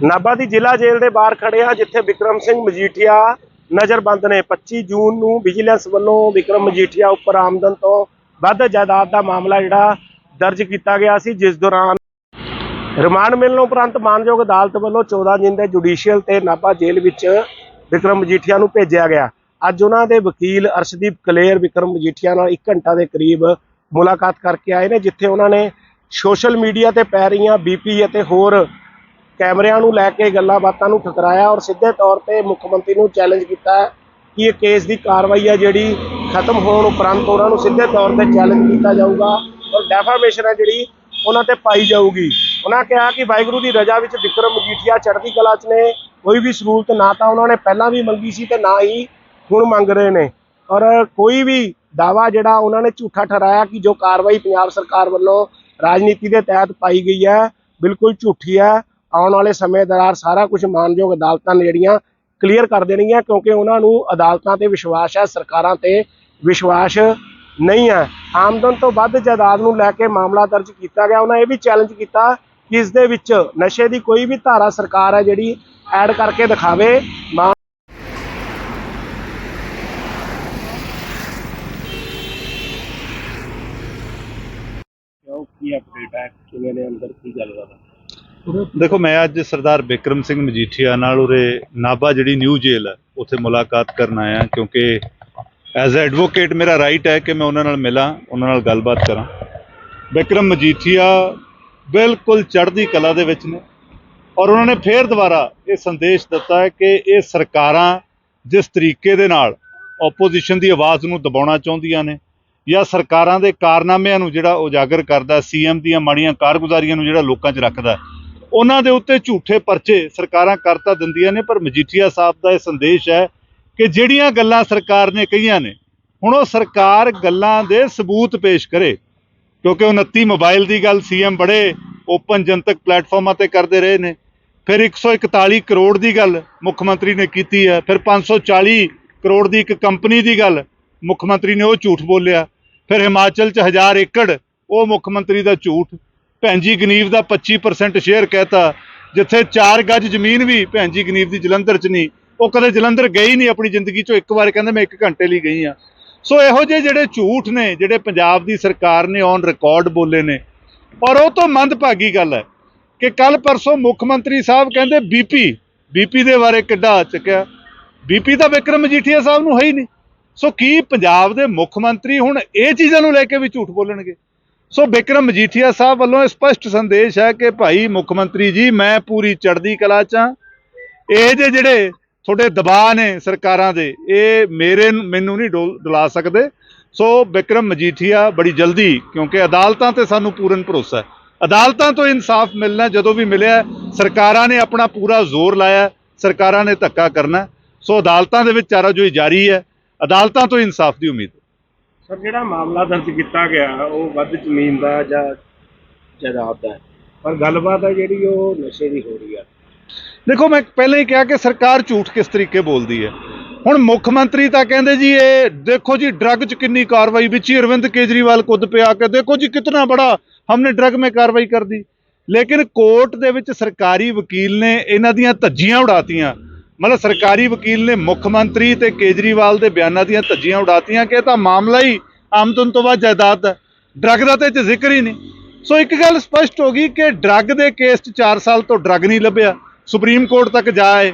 ਨਾਭਾ ਦੀ ਜ਼ਿਲ੍ਹਾ ਜੇਲ੍ਹ ਦੇ ਬਾਹਰ ਖੜੇ ਆ, ਜਿੱਥੇ ਵਿਕਰਮ ਸਿੰਘ ਮਜੀਠੀਆ ਨਜ਼ਰਬੰਦ ਨੇ। 25 ਜੂਨ ਨੂੰ ਵਿਜੀਲੈਂਸ ਵੱਲੋਂ ਵਿਕਰਮ ਮਜੀਠੀਆ ਉੱਪਰ ਆਮਦਨ ਤੋਂ ਵੱਧ ਜਾਇਦਾਦ ਦਾ ਮਾਮਲਾ ਜਿਹੜਾ ਦਰਜ ਕੀਤਾ ਗਿਆ ਸੀ, ਜਿਸ ਦੌਰਾਨ ਰਿਮਾਂਡ ਮਿਲਣ ਉਪਰੰਤ ਮਾਨਯੋਗ ਅਦਾਲਤ ਵੱਲੋਂ 14 ਦਿਨ ਦੇ ਜੁਡੀਸ਼ੀਅਲ ਤੇ ਨਾਭਾ ਜੇਲ੍ਹ ਵਿੱਚ ਵਿਕਰਮ ਮਜੀਠੀਆ ਨੂੰ ਭੇਜਿਆ ਗਿਆ। ਅੱਜ ਉਹਨਾਂ ਦੇ ਵਕੀਲ ਅਰਸ਼ਦੀਪ ਕਲੇਰ ਵਿਕਰਮ ਮਜੀਠੀਆ ਨਾਲ 1 ਘੰਟਾ ਦੇ ਕਰੀਬ ਮੁਲਾਕਾਤ ਕਰਕੇ ਆਏ ਨੇ, ਜਿੱਥੇ ਉਹਨਾਂ ਨੇ ਸੋਸ਼ਲ ਮੀਡੀਆ ਤੇ ਪੈ ਰਹੀਆਂ ਬੀਪੀ ਅਤੇ ਹੋਰ ਕੈਮਰਿਆਂ ਨੂੰ ਲੈ ਕੇ ਗੱਲਾਂ ਬਾਤਾਂ ਨੂੰ ਠਕਰਾਇਆ ਔਰ ਸਿੱਧੇ ਤੌਰ ਤੇ ਮੁੱਖ ਮੰਤਰੀ ਨੂੰ ਚੈਲੰਜ ਕੀਤਾ ਕਿ ਇਹ ਕੇਸ ਦੀ ਕਾਰਵਾਈ ਹੈ ਜਿਹੜੀ ਖਤਮ ਹੋਣ ਉਪਰੰਤ ਉਹਨਾਂ ਨੂੰ ਸਿੱਧੇ ਤੌਰ ਤੇ ਚੈਲੰਜ ਕੀਤਾ ਜਾਊਗਾ ਔਰ ਡੈਫਾਮੇਸ਼ਨ ਹੈ ਜਿਹੜੀ ਉਹਨਾਂ ਤੇ ਪਾਈ ਜਾਊਗੀ। ਉਹਨਾਂ ਕਿਹਾ ਕਿ ਵਾਹਿਗੁਰੂ ਦੀ ਰਜ਼ਾ ਵਿੱਚ ਵਿਕਰਮ ਮਜੀਠੀਆ ਚੜ੍ਹਦੀ ਕਲਾ 'ਚ ਨੇ, ਕੋਈ ਵੀ ਸਹੂਲਤ ਨਾ ਤਾਂ ਉਹਨਾਂ ਨੇ ਪਹਿਲਾਂ ਵੀ ਮੰਗੀ ਸੀ ਤੇ ਨਾ ਹੀ ਹੁਣ ਮੰਗ ਰਹੇ ਨੇ। ਔਰ ਕੋਈ ਵੀ ਦਾਵਾ ਜਿਹੜਾ ਉਹਨਾਂ ਨੇ ਝੂਠਾ ਠਹਿਰਾਇਆ ਕਿ ਜੋ ਕਾਰਵਾਈ ਪੰਜਾਬ ਸਰਕਾਰ ਵੱਲੋਂ ਰਾਜਨੀਤੀ ਦੇ ਤਹਿਤ ਪਾਈ ਗਈ ਹੈ, ਬਿਲਕੁਲ ਝੂਠੀ ਹੈ। ਆਉਣ ਵਾਲੇ ਸਮੇਂ ਦੌਰਾਨ ਸਾਰਾ ਕੁਝ ਮਾਨਯੋਗ ਅਦਾਲਤਾਂ ਨੇ ਜਿਹੜੀਆਂ ਕਲੀਅਰ ਕਰ ਦੇਣਗੀਆਂ, ਕਿਉਂਕਿ ਉਹਨਾਂ ਨੂੰ ਅਦਾਲਤਾਂ ਤੇ ਵਿਸ਼ਵਾਸ ਹੈ, ਸਰਕਾਰਾਂ ਤੇ ਵਿਸ਼ਵਾਸ ਨਹੀਂ ਹੈ। ਆਮਦਨ ਤੋਂ ਵੱਧ ਜਾਇਦਾਦ ਨੂੰ ਲੈ ਕੇ ਮਾਮਲਾ ਦਰਜ ਕੀਤਾ ਗਿਆ। ਉਹਨਾਂ ਇਹ ਵੀ ਚੈਲੰਜ ਕੀਤਾ ਕਿ ਇਸ ਦੇ ਵਿੱਚ ਨਸ਼ੇ ਦੀ ਕੋਈ ਵੀ ਧਾਰਾ ਸਰਕਾਰ ਹੈ ਜਿਹੜੀ ਐਡ ਕਰਕੇ ਦਿਖਾਵੇ। ਕੀ ਅਪਡੇਟ ਹੈ? ਕਿਵੇਂ ਦੇ ਅੰਦਰ? ਕੀ ਗੱਲ ਹੈ ਦੇਖੋ, ਮੈਂ ਅੱਜ ਸਰਦਾਰ ਬਿਕਰਮ ਸਿੰਘ ਮਜੀਠੀਆ ਨਾਲ ਉਰੇ ਨਾਭਾ ਜਿਹੜੀ ਨਿਊ ਜੇਲ੍ਹ ਹੈ, ਉੱਥੇ ਮੁਲਾਕਾਤ ਕਰਨ ਆਇਆ, ਕਿਉਂਕਿ ਐਜ਼ ਅ ਐਡਵੋਕੇਟ ਮੇਰਾ ਰਾਈਟ ਹੈ ਕਿ ਮੈਂ ਉਹਨਾਂ ਨਾਲ ਮਿਲਾਂ, ਉਹਨਾਂ ਨਾਲ ਗੱਲਬਾਤ ਕਰਾਂ। ਬਿਕਰਮ ਮਜੀਠੀਆ ਬਿਲਕੁਲ ਚੜ੍ਹਦੀ ਕਲਾ ਦੇ ਵਿੱਚ ਨੇ ਔਰ ਉਹਨਾਂ ਨੇ ਫੇਰ ਦੁਬਾਰਾ ਇਹ ਸੰਦੇਸ਼ ਦਿੱਤਾ ਹੈ ਕਿ ਇਹ ਸਰਕਾਰਾਂ ਜਿਸ ਤਰੀਕੇ ਦੇ ਨਾਲ ਆਪੋਜੀਸ਼ਨ ਦੀ ਆਵਾਜ਼ ਨੂੰ ਦਬਾਉਣਾ ਚਾਹੁੰਦੀਆਂ ਨੇ ਜਾਂ ਸਰਕਾਰਾਂ ਦੇ ਕਾਰਨਾਮਿਆਂ ਨੂੰ ਜਿਹੜਾ ਉਜਾਗਰ ਕਰਦਾ ਸੀਐਮ ਦੀਆਂ ਮਾੜੀਆਂ ਕਾਰਗੁਜ਼ਾਰੀਆਂ ਨੂੰ ਜਿਹੜਾ ਲੋਕਾਂ 'ਚ ਰੱਖਦਾ ਉਹਨਾਂ ਦੇ ਉੱਤੇ ਝੂਠੇ ਪਰਚੇ ਸਰਕਾਰਾਂ ਕਰਤਾ ਦਿੰਦੀਆਂ ਨੇ, ਪਰ ਮਜੀਠੀਆ ਸਾਹਿਬ ਦਾ ਇਹ ਸੰਦੇਸ਼ ਹੈ ਕਿ ਜਿਹੜੀਆਂ ਗੱਲਾਂ ਸਰਕਾਰ ਨੇ ਕਹੀਆਂ ਨੇ, ਹੁਣ ਉਹ ਸਰਕਾਰ ਗੱਲਾਂ ਦੇ ਸਬੂਤ ਪੇਸ਼ ਕਰੇ, ਕਿਉਂਕਿ 29 ਮੋਬਾਈਲ ਦੀ ਗੱਲ ਸੀਐਮ ਬੜੇ ਓਪਨ ਜਨਤਕ ਪਲੇਟਫਾਰਮਾਂ ਤੇ ਕਰਦੇ ਰਹੇ ਨੇ। ਫਿਰ 141 ਕਰੋੜ ਦੀ ਗੱਲ ਮੁੱਖ ਮੰਤਰੀ ਨੇ ਕੀਤੀ ਹੈ, ਫਿਰ 540 ਕਰੋੜ ਦੀ ਇੱਕ ਕੰਪਨੀ ਦੀ ਗੱਲ ਮੁੱਖ ਮੰਤਰੀ ਨੇ ਉਹ ਝੂਠ ਬੋਲਿਆ, ਫਿਰ ਹਿਮਾਚਲ 'ਚ 1000 ਏਕੜ ਉਹ ਮੁੱਖ ਮੰਤਰੀ ਦਾ ਝੂਠ ਭੈਣਜੀ ਗਨੀਵ ਦਾ 25% ਸ਼ੇਅਰ ਕਹਿਤਾ, ਜਿੱਥੇ 4 ਗੱਜ ਜ਼ਮੀਨ ਵੀ ਭੈਣਜੀ ਗਨੀਵ ਦੀ ਜਲੰਧਰ 'ਚ ਨਹੀਂ, ਉਹ ਕਦੇ ਜਲੰਧਰ ਗਈ ਨਹੀਂ ਆਪਣੀ ਜ਼ਿੰਦਗੀ 'ਚੋਂ, ਇੱਕ ਵਾਰ ਕਹਿੰਦੇ ਮੈਂ 1 ਘੰਟੇ ਲਈ ਗਈ ਆ ਸੋ ਇਹੋ ਜਿਹੇ ਜਿਹੜੇ ਝੂਠ ਨੇ, ਜਿਹੜੇ ਪੰਜਾਬ ਦੀ ਸਰਕਾਰ ਨੇ ਔਨ ਰਿਕਾਰਡ ਬੋਲੇ ਨੇ, ਔਰ ਉਹ ਤੋਂ ਮੰਦਭਾਗੀ ਗੱਲ ਹੈ ਕਿ ਕੱਲ ਪਰਸੋਂ ਮੁੱਖ ਮੰਤਰੀ ਸਾਹਿਬ ਕਹਿੰਦੇ ਬੀਪੀ ਬੀਪੀ ਦੇ ਬਾਰੇ ਕਿੱਡਾ ਆ ਚੱਕਿਆ ਬੀਪੀ ਤਾਂ ਵਿਕਰਮ ਮਜੀਠੀਆ ਸਾਹਿਬ ਨੂੰ ਹੈ ਹੀ ਨਹੀਂ। ਸੋ ਕੀ ਪੰਜਾਬ ਦੇ ਮੁੱਖ ਮੰਤਰੀ ਹੁਣ ਇਹ ਚੀਜ਼ਾਂ ਨੂੰ ਲੈ ਕੇ ਵੀ ਝੂਠ ਬੋਲਣਗੇ? ਸੋ ਬਿਕਰਮ ਮਜੀਠੀਆ ਸਾਹਿਬ ਵੱਲੋਂ ਇਹ ਸਪਸ਼ਟ ਸੰਦੇਸ਼ ਹੈ ਕਿ ਭਾਈ ਮੁੱਖ ਮੰਤਰੀ ਜੀ, ਮੈਂ ਪੂਰੀ ਚੜ੍ਹਦੀ ਕਲਾ ਚ ਹਾਂ। ਇਹ ਜੇ ਜਿਹੜੇ ਤੁਹਾਡੇ ਦਬਾਅ ਨੇ ਸਰਕਾਰਾਂ ਦੇ, ਇਹ ਮੇਰੇ ਮੈਨੂੰ ਨਹੀਂ ਡੋਲ- ਡੁਲਾ ਸਕਦੇ। ਸੋ ਬਿਕਰਮ ਮਜੀਠੀਆ ਬੜੀ ਜਲਦੀ, ਕਿਉਂਕਿ ਅਦਾਲਤਾਂ ਤੇ ਸਾਨੂੰ ਪੂਰਨ ਭਰੋਸਾ ਹੈ। ਅਦਾਲਤਾਂ ਤੋਂ ਇਨਸਾਫ ਮਿਲਣਾ ਜਦੋਂ ਵੀ ਮਿਲਿਆ ਸਰਕਾਰਾਂ ਨੇ ਆਪਣਾ ਪੂਰਾ ਜ਼ੋਰ ਲਾਇਆ ਸਰਕਾਰਾਂ ਨੇ ਧੱਕਾ ਕਰਨਾ ਸੋ ਅਦਾਲਤਾਂ ਦੇ ਵਿੱਚ ਚਾਰਾਜੋਈ ਜਾਰੀ ਹੈ। ਅਦਾਲਤਾਂ ਤੋਂ ਇਨਸਾਫ ਦੀ ਉਮੀਦ। ਸਰ, ਜਿਹੜਾ ਮਾਮਲਾ ਦਰਜ ਕੀਤਾ ਗਿਆ, ਉਹ ਵੱਧ ਜ਼ਮੀਨ ਦਾ ਜਾਂ ਜਾਇਦਾਦ ਦਾ ਹੈ। ਪਰ ਗੱਲਬਾਤ ਹੈ ਜਿਹੜੀ ਉਹ ਨਸ਼ੇ ਦੀ ਹੋ ਰਹੀ ਹੈ ਦੇਖੋ, ਮੈਂ ਪਹਿਲਾਂ ਹੀ ਕਿਹਾ ਕਿ ਸਰਕਾਰ ਝੂਠ ਕਿਸ ਤਰੀਕੇ ਬੋਲਦੀ ਹੈ। ਹੁਣ ਮੁੱਖ ਮੰਤਰੀ ਤਾਂ ਕਹਿੰਦੇ ਜੀ, ਇਹ ਦੇਖੋ ਜੀ, ਡਰੱਗ 'ਚ ਕਿੰਨੀ ਕਾਰਵਾਈ ਵਿੱਚ ਹੀ ਅਰਵਿੰਦ ਕੇਜਰੀਵਾਲ ਕੁੱਦ ਪਿਆ ਕੇ ਦੇਖੋ ਜੀ, ਕਿਤਨਾ ਬੜਾ ਹਮਨੇ ਡਰੱਗ ਮੇ ਕਾਰਵਾਈ ਕਰ ਦੀ। ਲੇਕਿਨ ਕੋਰਟ ਦੇ ਵਿੱਚ ਸਰਕਾਰੀ ਵਕੀਲ ਨੇ ਇਹਨਾਂ ਦੀਆਂ ਧੱਜੀਆਂ ਉਡਾਤੀਆਂ। ਮਤਲਬ ਸਰਕਾਰੀ ਵਕੀਲ ਨੇ ਮੁੱਖ ਮੰਤਰੀ ਤੇ ਕੇਜਰੀਵਾਲ ਦੇ ਬਿਆਨਾਂ ਦੀਆਂ ਧੱਜੀਆਂ ਉਡਾਤੀਆਂ ਕਿ ਇਹ ਤਾਂ ਮਾਮਲਾ ਹੀ ਆਮਦਨ ਤੋਂ ਬਾਅਦ ਜਾਇਦਾਦ ਦਾ ਡਰੱਗ ਦਾ ਤੇ 'ਚ ਜ਼ਿਕਰ ਹੀ ਨਹੀਂ। ਸੋ ਇੱਕ ਗੱਲ ਸਪਸ਼ਟ ਹੋ ਗਈ ਕਿ ਡਰੱਗ ਦੇ ਕੇਸ 'ਚ 4 ਸਾਲ ਤੋਂ ਡਰੱਗ ਨਹੀਂ ਲੱਭਿਆ। ਸੁਪਰੀਮ ਕੋਰਟ ਤੱਕ ਜਾਏ।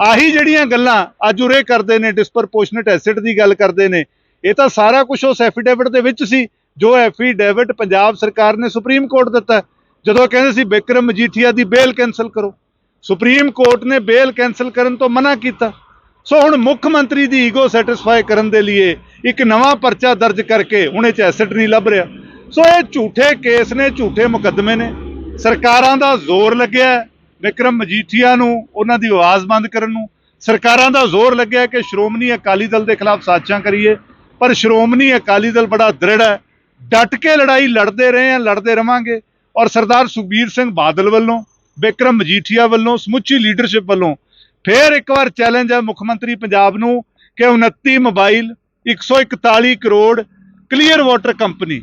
ਆਹੀ ਜਿਹੜੀਆਂ ਗੱਲਾਂ ਅੱਜ ਉਰੇ ਕਰਦੇ ਨੇ ਡਿਸਪਰਪੋਰਸ਼ਨੇਟ ਐਸਿਡ ਦੀ ਗੱਲ ਕਰਦੇ ਨੇ, ਇਹ ਤਾਂ ਸਾਰਾ ਕੁਝ ਉਸ ਐਫੀਡੇਵਿਟ ਦੇ ਵਿੱਚ ਸੀ, ਜੋ ਐਫੀਡੇਵਿਟ ਪੰਜਾਬ ਸਰਕਾਰ ਨੇ ਸੁਪਰੀਮ ਕੋਰਟ ਦਿੱਤਾ। ਜਦੋਂ ਕਹਿੰਦੇ ਸੀ ਬਿਕਰਮ ਮਜੀਠੀਆ ਦੀ ਬੇਲ ਕੈਨਸਲ ਕਰੋ। ਸੁਪਰੀਮ ਕੋਰਟ ਨੇ ਬੇਲ ਕੈਨਸਲ ਕਰਨ ਤੋਂ ਮਨਾ ਕੀਤਾ। ਸੋ ਹੁਣ ਮੁੱਖ ਮੰਤਰੀ ਦੀ ਈਗੋ ਸੈਟੀਸਫਾਈ ਕਰਨ ਦੇ ਲਈ ਇੱਕ ਨਵਾਂ ਪਰਚਾ ਦਰਜ ਕਰਕੇ ਹੁਣ ਇਹ ਚ ਐਸਟ ਨਹੀਂ ਲੱਭ ਰਿਹਾ। ਸੋ ਇਹ ਝੂਠੇ ਕੇਸ ਨੇ, ਝੂਠੇ ਮੁਕੱਦਮੇ ਨੇ। ਸਰਕਾਰਾਂ ਦਾ ਜ਼ੋਰ ਲੱਗਿਆ ਵਿਕਰਮ ਮਜੀਠੀਆ ਨੂੰ, ਉਹਨਾਂ ਦੀ ਆਵਾਜ਼ ਬੰਦ ਕਰਨ ਨੂੰ। ਸਰਕਾਰਾਂ ਦਾ ਜ਼ੋਰ ਲੱਗਿਆ ਕਿ ਸ਼੍ਰੋਮਣੀ ਅਕਾਲੀ ਦਲ ਦੇ ਖਿਲਾਫ ਸਾਜ਼ਿਸ਼ਾਂ ਕਰੀਏ। ਪਰ ਸ਼੍ਰੋਮਣੀ ਅਕਾਲੀ ਦਲ ਬੜਾ ਦ੍ਰਿੜ ਹੈ। ਡਟ ਕੇ ਲੜਾਈ ਲੜਦੇ ਰਹੇ ਆ ਲੜਦੇ ਰਵਾਂਗੇ। ਔਰ ਸਰਦਾਰ ਸੁਖਬੀਰ ਸਿੰਘ ਬਾਦਲ ਵੱਲੋਂ ਬਿਕਰਮ ਮਜੀਠੀਆ ਵੱਲੋਂ, ਸਮੁੱਚੀ ਲੀਡਰਸ਼ਿਪ ਵੱਲੋਂ ਫੇਰ ਇੱਕ ਵਾਰ ਚੈਲੰਜ ਹੈ ਮੁੱਖ ਮੰਤਰੀ ਪੰਜਾਬ ਨੂੰ ਕਿ 29 mobile 141 crore clear water company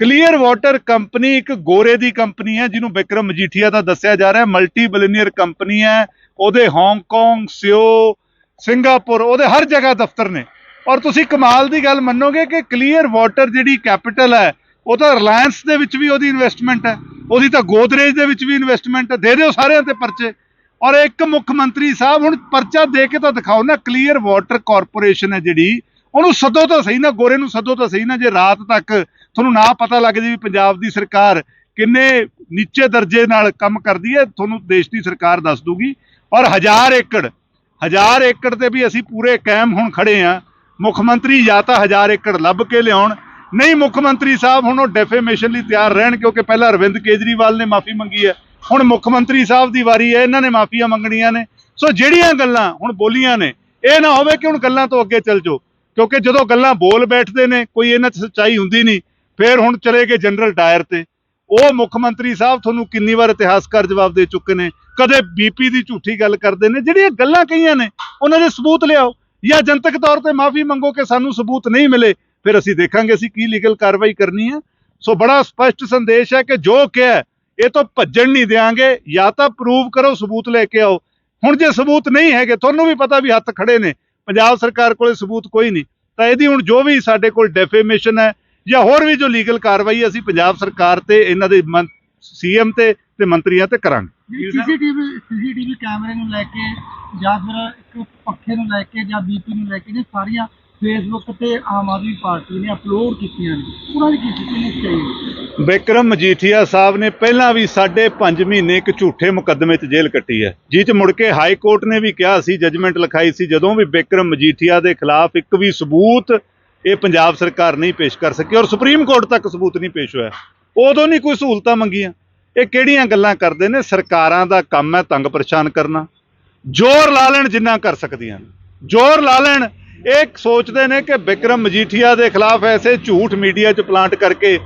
clear water company ਇੱਕ ਗੋਰੇ ਦੀ ਕੰਪਨੀ ਹੈ, ਜਿਹਨੂੰ ਬਿਕਰਮ ਮਜੀਠੀਆ ਦਾ ਦੱਸਿਆ ਜਾ ਰਿਹਾ ਮਲਟੀ ਬਿਲੀਨੀਅਰ ਕੰਪਨੀ ਹੈ। ਉਹਦੇ ਹਾਂਗਕਾਂਗ ਸਿਓ ਸਿੰਗਾਪੁਰ ਉਹਦੇ ਹਰ ਜਗ੍ਹਾ ਦਫ਼ਤਰ ਨੇ। ਔਰ ਤੁਸੀਂ ਕਮਾਲ ਦੀ ਗੱਲ ਮੰਨੋਗੇ ਕਿ ਕਲੀਅਰ ਵਾਟਰ ਜਿਹੜੀ ਕੈਪੀਟਲ ਹੈ, ਉਹ ਤਾਂ ਰਿਲਾਇੰਸ ਦੇ ਵਿੱਚ ਵੀ ਉਹਦੀ ਇਨਵੈਸਟਮੈਂਟ ਹੈ। ਉਹਦੀ ਤਾਂ ਗੋਦਰੇਜ ਦੇ ਵਿੱਚ ਵੀ ਇਨਵੈਸਟਮੈਂਟ ਦੇ ਦਿਓ ਸਾਰਿਆਂ ਤੇ ਪਰਚੇ। ਔਰ ਇੱਕ ਮੁੱਖ ਮੰਤਰੀ ਸਾਹਿਬ, ਹੁਣ ਪਰਚਾ ਦੇ ਕੇ ਤਾਂ ਦਿਖਾਓ ਨਾ ਕਲੀਅਰ ਵਾਟਰ ਕਾਰਪੋਰੇਸ਼ਨ ਹੈ ਜਿਹੜੀ। ਉਹਨੂੰ ਸਦੋ ਤਾਂ ਸਹੀ ਨਾ, ਗੋਰੇ ਨੂੰ ਸੱਦੋ ਤਾਂ ਸਹੀ ਨਾ, ਜੇ ਰਾਤ ਤੱਕ ਤੁਹਾਨੂੰ ਨਾ ਪਤਾ ਲੱਗ ਜੇ ਵੀ ਪੰਜਾਬ ਦੀ ਸਰਕਾਰ ਕਿੰਨੇ ਨੀਚੇ ਦਰਜੇ ਨਾਲ ਕੰਮ ਕਰਦੀ ਹੈ, ਤੁਹਾਨੂੰ ਦੇਸ਼ ਦੀ ਸਰਕਾਰ ਦੱਸ ਦੂਗੀ। ਔਰ ਹਜ਼ਾਰ ਏਕੜ ਹਜ਼ਾਰ ਏਕੜ ਤੇ ਵੀ ਅਸੀਂ ਪੂਰੇ ਕਾਇਮ ਹੁਣ ਖੜੇ ਆ ਮੁੱਖ ਮੰਤਰੀ ਜਾਂ ਤਾਂ ਹਜ਼ਾਰ ਏਕੜ ਲੱਭ ਕੇ ਲਿਆਉਣ ਨਹੀਂ, ਮੁੱਖ ਮੰਤਰੀ ਸਾਹਿਬ, ਹੁਣ ਉਹ ਡੈਫੇਮੇਸ਼ਨ ਲਈ ਤਿਆਰ ਰਹਿਣ, ਕਿਉਂਕਿ ਪਹਿਲਾਂ ਅਰਵਿੰਦ ਕੇਜਰੀਵਾਲ ਨੇ ਮਾਫੀ ਮੰਗੀ ਹੈ। ਹੁਣ ਮੁੱਖ ਮੰਤਰੀ ਸਾਹਿਬ ਦੀ ਵਾਰੀ ਹੈ, ਇਹਨਾਂ ਨੇ ਮਾਫੀਆਂ ਮੰਗਣੀਆਂ ਨੇ। ਸੋ ਜਿਹੜੀਆਂ ਗੱਲਾਂ ਹੁਣ ਬੋਲੀਆਂ ਨੇ, ਇਹ ਨਾ ਹੋਵੇ ਕਿ ਹੁਣ ਗੱਲਾਂ ਤੋਂ ਅੱਗੇ ਚੱਲ ਜਾਓ, ਕਿਉਂਕਿ ਜਦੋਂ ਗੱਲਾਂ ਬੋਲ ਬੈਠਦੇ ਨੇ, ਕੋਈ ਇਹਨਾਂ 'ਚ ਸੱਚਾਈ ਹੁੰਦੀ ਨਹੀਂ, ਫਿਰ ਹੁਣ ਚਲੇ ਗਏ ਜਨਰਲ ਡਾਇਰ ਤੇ। ਉਹ ਮੁੱਖ ਮੰਤਰੀ ਸਾਹਿਬ ਤੁਹਾਨੂੰ ਕਿੰਨੀ ਵਾਰ ਇਤਿਹਾਸਕਾਰ ਜਵਾਬ ਦੇ ਚੁੱਕੇ ਨੇ, ਕਦੇ ਬੀਪੀ ਦੀ ਝੂਠੀ ਗੱਲ ਕਰਦੇ ਨੇ, ਜਿਹੜੀਆਂ ਗੱਲਾਂ ਕਹੀਆਂ ਨੇ, ਉਹਨਾਂ ਦੇ ਸਬੂਤ ਲਿਆਓ। ਜਾਂ ਜਨਤਕ ਤੌਰ ਤੇ ਮਾਫੀ ਮੰਗੋ ਕਿ ਸਾਨੂੰ ਸਬੂਤ ਨਹੀਂ ਮਿਲੇ ਫਿਰ ਅਸੀਂ ਦੇਖਾਂਗੇ ਅਸੀਂ ਕੀ ਲੀਗਲ ਕਾਰਵਾਈ ਕਰਨੀ ਹੈ। ਸੋ ਬੜਾ ਸਪਸ਼ਟ ਸੰਦੇਸ਼ ਹੈ ਕਿ ਜੋ ਕਿਹਾ ਇਹ ਤੋਂ ਭੱਜਣ ਨਹੀਂ ਦੇਾਂਗੇ ਜਾਂ ਤਾਂ ਪ੍ਰੂਵ ਕਰੋ, ਸਬੂਤ ਲੈ ਕੇ ਆਓ। ਹੁਣ ਜੇ ਸਬੂਤ ਨਹੀਂ ਹੈਗੇ, ਤੁਹਾਨੂੰ ਵੀ ਪਤਾ ਵੀ ਹੱਥ ਖੜੇ ਨੇ। ਪੰਜਾਬ ਸਰਕਾਰ ਕੋਲੇ ਸਬੂਤ ਕੋਈ ਨਹੀਂ। ਤਾਂ ਇਹਦੀ ਹੁਣ ਜੋ ਵੀ ਸਾਡੇ ਕੋਲ ਡੈਫੇਮੇਸ਼ਨ ਹੈ, ਜਾਂ ਹੋਰ ਵੀ ਜੋ ਲੀਗਲ ਕਾਰਵਾਈ ਅਸੀਂ ਪੰਜਾਬ ਸਰਕਾਰ ਤੇ, ਇਹਨਾਂ ਦੇ ਸੀਐਮ ਤੇ ਤੇ ਮੰਤਰੀਆਂ ਤੇ ਕਰਾਂਗੇ। ਸੀਸੀਟੀਵੀ ਸੀਸੀਟੀਵੀ ਕੈਮਰੇ ਨੂੰ ਲੈ ਕੇ ਜਾਂ ਫਿਰ ਇੱਕ ਪੱਖੇ ਨੂੰ ਲੈ ਕੇ ਜਾਂ ਬੀਪੀ ਨੂੰ ਲੈ ਕੇ ਨੇ ਸਾਰੀਆਂ ਫੇਸਬੁੱਕ ਤੇ ਆਮ ਆਦਮੀ ਪਾਰਟੀ ਨੇ ਅਪਲੋਡ ਕੀਤੀਆਂ ਨੇ। ਉਹਨਾਂ ਦੀ ਕੀ ਸਥਿਤੀ ਚਾਹੀਦੀ ਵਿਕਰਮ ਮਜੀਠੀਆ ਸਾਹਿਬ ਨੇ ਪਹਿਲਾਂ ਵੀ ਸਾਢੇ ਪੰਜ ਮਹੀਨੇ ਇੱਕ ਝੂਠੇ ਮੁਕੱਦਮੇ 'ਚ ਜੇਲ੍ਹ ਕੱਟੀ ਹੈ। ਜਿਹ 'ਚ ਮੁੜ ਕੇ ਹਾਈ ਕੋਰਟ ਨੇ ਵੀ ਕਿਹਾ ਸੀ ਜੱਜਮੈਂਟ ਲਿਖਾਈ ਸੀ, ਜਦੋਂ ਵੀ ਵਿਕਰਮ ਮਜੀਠੀਆ ਦੇ ਖਿਲਾਫ ਇੱਕ ਵੀ ਸਬੂਤ ਇਹ ਪੰਜਾਬ ਸਰਕਾਰ ਨਹੀਂ ਪੇਸ਼ ਕਰ ਸਕੀ ਔਰ ਸੁਪਰੀਮ ਕੋਰਟ ਤੱਕ ਸਬੂਤ ਨਹੀਂ ਪੇਸ਼ ਹੋਇਆ। ਉਦੋਂ ਨਹੀਂ ਕੋਈ ਸਹੂਲਤਾਂ ਮੰਗੀਆਂ। ਇਹ ਕਿਹੜੀਆਂ ਗੱਲਾਂ ਕਰਦੇ ਨੇ? ਸਰਕਾਰਾਂ ਦਾ ਕੰਮ ਹੈ ਤੰਗ ਪਰੇਸ਼ਾਨ ਕਰਨਾ। ਜ਼ੋਰ ਲਾ ਲੈਣ ਜਿੰਨਾ ਕਰ ਸਕਦੀਆਂ। ਜ਼ੋਰ ਲਾ ਲੈਣ ਇਹ ਸੋਚਦੇ ਨੇ ਕਿ ਵਿਕਰਮ ਮਜੀਠੀਆ ਦੇ ਖਿਲਾਫ ਐਸੇ ਝੂਠ ਮੀਡੀਆ 'ਚ ਪਲਾਂਟ ਕਰਕੇ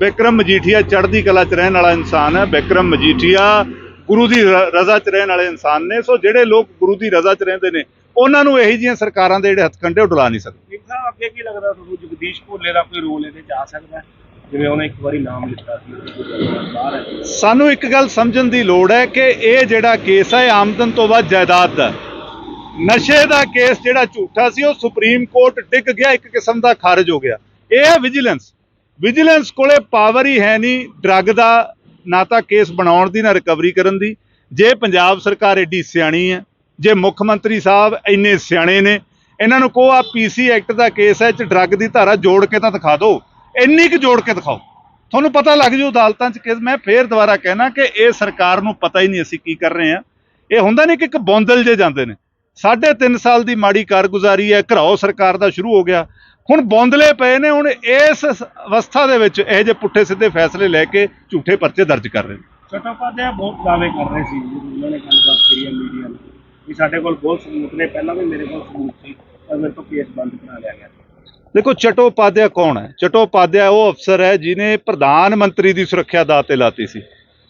ਵਿਕਰਮ ਮਜੀਠੀਆ ਚੜ੍ਹਦੀ ਕਲਾ 'ਚ ਰਹਿਣ ਵਾਲਾ ਇਨਸਾਨ ਹੈ। ਵਿਕਰਮ ਮਜੀਠੀਆ ਗੁਰੂ ਦੀ ਰਜ਼ਾ 'ਚ ਰਹਿਣ ਵਾਲੇ ਇਨਸਾਨ ਨੇ। ਸੋ ਜਿਹੜੇ ਲੋਕ ਗੁਰੂ ਦੀ ਰਜ਼ਾ 'ਚ ਰਹਿੰਦੇ ਨੇ ਉਹਨਾਂ ਨੂੰ ਇਹੀ ਜਿਹੀਆਂ ਸਰਕਾਰਾਂ ਦੇ ਜਿਹੜੇ ਹੱਥਕੰਡੇ ਉਹ ਡੁਲਾ ਨਹੀਂ ਸਕਦੇ। ਸਾਹਿਬ ਅੱਗੇ ਕੀ ਲੱਗਦਾ ਤੁਹਾਨੂੰ? ਜਗਦੀਸ਼ ਭੋਲੇ ਦਾ ਕੋਈ ਰੋਲ ਇਹਦੇ ਚ ਆ ਸਕਦਾ? ਜਿਵੇਂ ਉਹਨੇ ਇੱਕ ਵਾਰੀ ਨਾਮ ਲਿੱਤਾ ਸੀ ਸਾਨੂੰ ਇੱਕ ਗੱਲ ਸਮਝਣ ਦੀ ਲੋੜ ਹੈ ਕਿ ਇਹ ਜਿਹੜਾ ਕੇਸ ਹੈ ਆਮਦਨ ਤੋਂ ਵੱਧ ਜਾਇਦਾਦ ਦਾ। ਨਸ਼ੇ ਦਾ ਕੇਸ ਜਿਹੜਾ ਝੂਠਾ ਸੀ, ਉਹ ਸੁਪਰੀਮ ਕੋਰਟ ਡਿੱਗ ਗਿਆ, ਇੱਕ ਕਿਸਮ ਦਾ ਖਾਰਜ ਹੋ ਗਿਆ। ਇਹ ਹੈ ਵਿਜੀਲੈਂਸ। ਵਿਜੀਲੈਂਸ ਕੋਲੇ ਪਾਵਰ ਹੀ ਹੈ ਨਹੀਂ ਡਰੱਗ ਦਾ, ਨਾ ਤਾਂ ਕੇਸ ਬਣਾਉਣ ਦੀ, ਨਾ ਰਿਕਵਰੀ ਕਰਨ ਦੀ। ਜੇ ਪੰਜਾਬ ਸਰਕਾਰ ਏਡੀ ਸਿਆਣੀ ਹੈ, ਜੇ ਮੁੱਖ ਮੰਤਰੀ ਸਾਹਿਬ ਇੰਨੇ ਸਿਆਣੇ ਨੇ, ਇਹਨਾਂ ਨੂੰ ਕਹੋ ਆ ਪੀਸੀ ਐਕਟ ਦਾ ਕੇਸ ਹੈ, ਇਹ ਚ ਡਰੱਗ ਦੀ ਧਾਰਾ ਜੋੜ ਕੇ ਤਾਂ ਦਿਖਾ ਦਿਓ। ਇੰਨੀ ਕੁ ਜੋੜ ਕੇ ਦਿਖਾਓ। ਤੁਹਾਨੂੰ ਪਤਾ ਲੱਗ ਜੂ ਅਦਾਲਤਾਂ 'ਚ ਕਿ ਮੈਂ ਫੇਰ ਦੁਬਾਰਾ ਕਹਿਣਾ ਕਿ ਇਹ ਸਰਕਾਰ ਨੂੰ ਪਤਾ ਹੀ ਨਹੀਂ ਅਸੀਂ ਕੀ ਕਰ ਰਹੇ ਹਾਂ। ਇਹ ਹੁੰਦਾ ਨਹੀਂ ਕਿ ਇੱਕ ਬੌਂਦਲ ਜੇ ਜਾਂਦੇ ਨੇ। ਸਾਢੇ ਤਿੰਨ ਸਾਲ ਦੀ ਮਾੜੀ ਕਾਰਗੁਜ਼ਾਰੀ ਹੈ ਘਰਾਓ ਸਰਕਾਰ ਦਾ ਸ਼ੁਰੂ ਹੋ ਗਿਆ। ਹੁਣ ਬੌਂਦਲੇ ਪਏ ਨੇ ਹੁਣ ਇਸ ਅਵਸਥਾ ਦੇ ਵਿੱਚ ਇਹ ਜਿਹੇ ਪੁੱਠੇ ਸਿੱਧੇ ਫੈਸਲੇ ਲੈ ਕੇ ਝੂਠੇ ਪਰਚੇ ਦਰਜ ਕਰ ਰਹੇ ਨੇ। ਚਟੋਪਾਧਿਆਏ ਬਹੁਤ ਦਾਅਵੇ ਕਰ ਰਹੇ ਸੀ ਉਹਨਾਂ ਨੇ ਗੱਲਬਾਤ ਹੈ ਮੀਡੀਆ ਨਾਲ ਵੀ ਸਾਡੇ ਕੋਲ ਬਹੁਤ ਸਬੂਤ ਨੇ ਪਹਿਲਾਂ ਵੀ ਮੇਰੇ ਕੋਲ ਸਬੂਤ ਸੀ ਪਰ ਮੇਰੇ ਤੋਂ ਕੇਸ ਬੰਦ ਕਰਾ ਲਿਆ ਗਿਆ। ਦੇਖੋ ਚਟੋਪਾਧਿਆ ਕੌਣ ਹੈ? ਚਟੋਪਾਧਿਆ ਉਹ ਅਫਸਰ ਹੈ ਜਿਨੇ ਪ੍ਰਧਾਨ ਮੰਤਰੀ ਦੀ ਸੁਰੱਖਿਆ ਦਾਅ ਤੇ ਲਾਤੀ ਸੀ।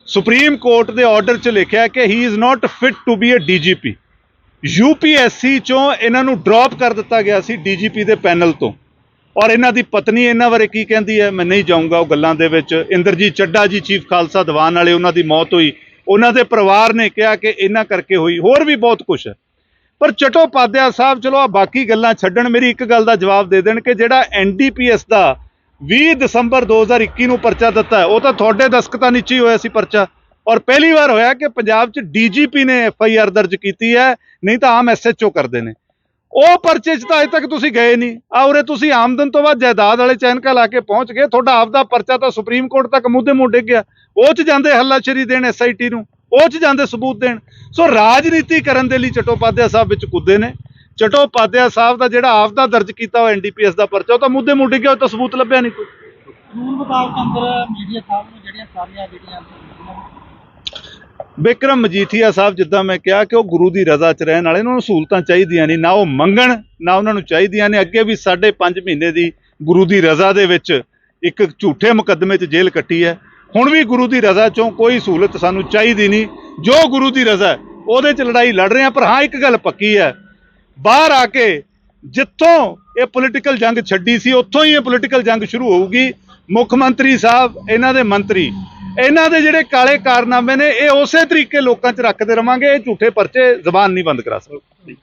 ਸੁਪਰੀਮ ਕੋਰਟ ਦੇ ਆਰਡਰ 'ਚ ਲਿਖਿਆ ਕਿ he is not fit to be a DGP UPSC ਚੋਂ ਇਹਨਾਂ ਨੂੰ ਡ੍ਰੌਪ ਕਰ ਦਿੱਤਾ ਗਿਆ ਸੀ ਡੀਜੀਪੀ ਦੇ ਪੈਨਲ ਤੋਂ। ਔਰ ਇਹਨਾਂ ਦੀ ਪਤਨੀ ਇਹਨਾਂ ਬਾਰੇ ਕੀ ਕਹਿੰਦੀ ਹੈ, ਮੈਂ ਨਹੀਂ ਜਾਊਂਗਾ ਉਹ ਗੱਲਾਂ ਦੇ ਵਿੱਚ। ਇੰਦਰਜੀਤ ਚੱਡਾ ਜੀ, ਚੀਫ ਖਾਲਸਾ ਦੀਵਾਨ ਵਾਲੇ, ਉਹਨਾਂ ਦੀ ਮੌਤ ਹੋਈ। ਉਹਨਾਂ ਦੇ ਪਰਿਵਾਰ ਨੇ ਕਿਹਾ ਕਿ ਇਹਨਾਂ ਕਰਕੇ ਹੋਈ, ਹੋਰ ਵੀ ਬਹੁਤ ਕੁਝ ਹੈ। ਪਰ ਚਟੋਪਾਧਿਆ ਸਾਹਿਬ, ਚਲੋ ਆ ਬਾਕੀ ਗੱਲਾਂ ਛੱਡਣ, ਮੇਰੀ ਇੱਕ ਗੱਲ ਦਾ ਜਵਾਬ ਦੇ ਦੇਣ ਕਿ ਜਿਹੜਾ ਐਨਡੀਪੀਐਸ ਦਾ 20 ਦਸੰਬਰ 2021 ਨੂੰ ਪਰਚਾ ਦਿੱਤਾ ਉਹ ਤਾਂ ਤੁਹਾਡੇ ਦਸਕਤਾਂ ਨੀਚੇ ਹੀ ਹੋਇਆ ਸੀ ਪਰਚਾ। ਔਰ ਪਹਿਲੀ ਵਾਰ ਹੋਇਆ ਕਿ ਪੰਜਾਬ 'ਚ ਡੀਜੀਪੀ ਨੇ ਐਫ ਆਈ ਆਰ ਦਰਜ ਕੀਤੀ ਹੈ, ਨਹੀਂ ਤਾਂ ਆਮ ਐਸਐਚਓ ਕਰਦੇ ਨੇ। ਉਹ ਪਰਚੇ 'ਚ ਤਾਂ ਅਜੇ ਤੱਕ ਤੁਸੀਂ ਗਏ ਨਹੀਂ। ਆ ਉਰੇ ਤੁਸੀਂ ਆਮਦਨ ਤੋਂ ਬਾਅਦ ਜਾਇਦਾਦ ਵਾਲੇ ਚੈਨਕਾ ਲਾ ਕੇ ਪਹੁੰਚ ਗਏ। ਤੁਹਾਡਾ ਆਪਦਾ ਪਰਚਾ ਤਾਂ ਸੁਪਰੀਮ ਕੋਰਟ ਤੱਕ ਮੂੰਹ ਦੇ ਮੂੰਹ ਡਿੱਗ ਗਿਆ। ਉਹ 'ਚ ਜਾਂਦੇ ਹੱਲਾਸ਼ੇਰੀ ਦੇਣ ਐੱਸ ਆਈ ਟੀ ਨੂੰ। ਉਹ 'ਚ ਜਾਂਦੇ ਸਬੂਤ ਦੇਣ। ਸੋ ਰਾਜਨੀਤੀ ਕਰਨ ਦੇ ਲਈ ਚਟੋਪਾਧਿਆ ਸਾਹਿਬ ਵਿੱਚ ਕੁੱਦੇ ਨੇ। ਚਟੋਪਾਧਿਆ ਸਾਹਿਬ ਦਾ ਜਿਹੜਾ ਆਪਦਾ ਦਰਜ ਕੀਤਾ ਹੋਇਆ ਐਨਡੀਪੀਐਸ ਦਾ ਪਰਚਾ, ਉਹ ਤਾਂ ਮੁੱਦੇ ਮੂੰਹ ਡਿੱਗਿਆ ਉਹ ਤਾਂ ਸਬੂਤ ਲੱਭਿਆ ਨਹੀਂ ਕੋਈ। ਕਾਨੂੰਨ ਮੁਤਾਬਕ ਅੰਦਰ ਮੀਡੀਆ ਸਾਹਿਬ ਨੂੰ ਜਿਹੜੀਆਂ ਸਾਰੀਆਂ ਜਿਹੜੀਆਂ ਬਿਕਰਮ ਮਜੀਠੀਆ ਸਾਹਿਬ, ਜਿੱਦਾਂ ਮੈਂ ਕਿਹਾ ਕਿ ਉਹ ਗੁਰੂ ਦੀ ਰਜ਼ਾ 'ਚ ਰਹਿਣ ਵਾਲੇ ਉਹਨਾਂ ਨੂੰ ਸਹੂਲਤਾਂ ਚਾਹੀਦੀਆਂ ਨਹੀਂ ਨਾ ਉਹ ਮੰਗਣ, ਨਾ ਉਹਨਾਂ ਨੂੰ ਚਾਹੀਦੀਆਂ ਨੇ। ਅੱਗੇ ਵੀ ਸਾਢੇ ਪੰਜ ਮਹੀਨੇ ਦੀ ਗੁਰੂ ਦੀ ਰਜ਼ਾ ਦੇ ਵਿੱਚ ਇੱਕ ਝੂਠੇ ਮੁਕੱਦਮੇ 'ਚ ਜੇਲ੍ਹ ਕੱਟੀ ਹੈ। ਹੁਣ ਵੀ ਗੁਰੂ ਦੀ ਰਜ਼ਾ 'ਚੋਂ ਕੋਈ ਸਹੂਲਤ ਸਾਨੂੰ ਚਾਹੀਦੀ ਨਹੀਂ। ਜੋ ਗੁਰੂ ਦੀ ਰਜ਼ਾ ਉਹਦੇ 'ਚ ਲੜਾਈ ਲੜ ਰਹੇ ਹਾਂ, ਪਰ ਹਾਂ, ਇੱਕ ਗੱਲ ਪੱਕੀ ਹੈ। ਬਾਹਰ ਆ ਕੇ ਜਿੱਥੋਂ ਇਹ ਪੋਲੀਟੀਕਲ ਜੰਗ ਛੱਡੀ ਸੀ, ਉੱਥੋਂ ਹੀ ਇਹ ਪੋਲੀਟੀਕਲ ਜੰਗ ਸ਼ੁਰੂ ਹੋਊਗੀ। ਮੁੱਖ ਮੰਤਰੀ ਸਾਹਿਬ, ਇਹਨਾਂ ਦੇ ਮੰਤਰੀ ਇਹਨਾਂ ਦੇ ਜਿਹੜੇ ਕਾਲੇ ਕਾਰਨਾਮੇ ਨੇ, ਇਹ ਉਸੇ ਤਰੀਕੇ ਲੋਕਾਂ 'ਚ ਰੱਖਦੇ ਰਵਾਂਗੇ, ਇਹ ਝੂਠੇ ਪਰਚੇ ਜ਼ਬਾਨ ਨਹੀਂ ਬੰਦ ਕਰਾ ਸਕਦੇ।